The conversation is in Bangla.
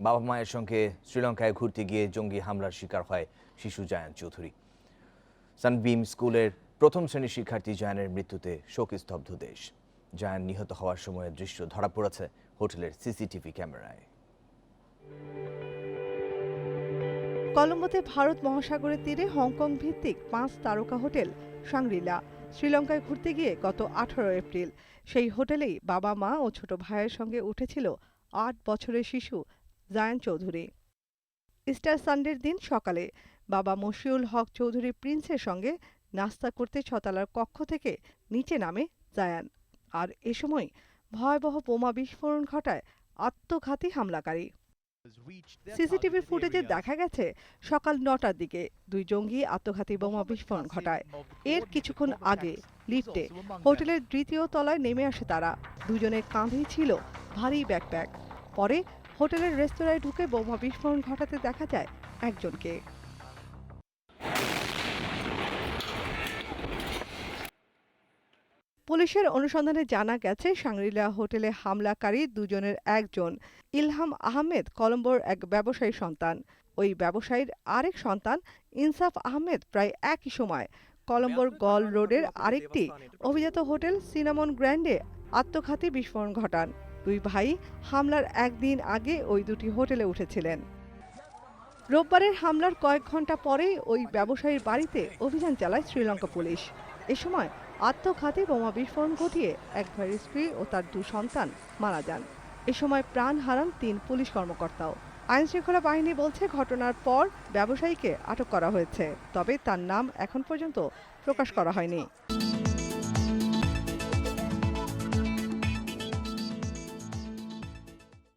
বাবা মায়ের সঙ্গে শ্রীলঙ্কায় ঘুরতে গিয়ে জঙ্গি হামলার শিকার হয় শিশু জায়ান চৌধুরী। সানবিম স্কুলের প্রথম শ্রেণির শিক্ষার্থী জায়ানের মৃত্যুতে শোকস্তব্ধ দেশ। জায়ান নিহত হওয়ার সময়ের দৃশ্য ধরা পড়েছে হোটেলের সিসিটিভি ক্যামেরায়। কলম্বোতে ভারত মহাসাগরের তীরে হংকং ভিত্তিক পাঁচ তারকা হোটেল সাংরিলা, শ্রীলঙ্কায় ঘুরতে গিয়ে গত আঠারো এপ্রিল। সেই হোটেলেই বাবা মা ও ছোট ভাইয়ের সঙ্গে উঠেছিল আট বছরের শিশু জায়ান চৌধুরী। ইস্টার সানডের দিন সকালে বাবা মশিউল হক চৌধুরী প্রিন্সের সঙ্গে নাস্তা করতে ছতলার কক্ষ থেকে নিচে নামে জায়ান। আর এ সময় ভয়াবহ বোমা বিস্ফোরণ ঘটায় আত্মঘাতী হামলাকারী। সিসিটিভি ফুটেজে দেখা গেছে, সকাল নটার দিকে দুই জঙ্গি আত্মঘাতী বোমা বিস্ফোরণ ঘটায়। এর কিছুক্ষণ আগে লিফটে হোটেলের দ্বিতীয় তলায় নেমে আসে তারা। দুজনের কাঁধেই ছিল ভারী ব্যাকপ্যাক। পরে হোটেলের রেস্তোরাঁয় ঢুকে বোমা বিস্ফোরণ ঘটাতে দেখা যায় একজনকে। পুলিশের অনুসন্ধানে জানা গেছে, সাংরিলা হোটেলে হামলাকারী দুজনের একজন ইলহাম আহমেদ কলম্বোর এক ব্যবসায়ী সন্তান। ওই ব্যবসায়ীর আরেক সন্তান ইনসাফ আহমেদ প্রায় একই সময় কলম্বোর গল রোডের আরেকটি অভিজাত হোটেল সিনামন গ্র্যান্ডে আত্মঘাতী বিস্ফোরণ ঘটান। দুই ভাই হামলার একদিন আগে ওই দুটি হোটেলে উঠেছিলেন। রোববারের হামলার কয়েক ঘণ্টা পরেই ওই ব্যবসায়ীর বাড়িতে অভিযান চালায় শ্রীলঙ্কা পুলিশ। এ সময় আত্মঘাতী বোমা বিস্ফোরণ ঘটিয়ে এক ভাইয়ের স্ত্রী ও তার দু সন্তান মারা যান। এ সময় প্রাণ হারান তিন পুলিশ কর্মকর্তাও। আইন শৃঙ্খলা বাহিনী বলছে ঘটনার পর ব্যবসায়ীকে আটক করা হয়েছে, তবে তার নাম এখন পর্যন্ত প্রকাশ করা হয়নি।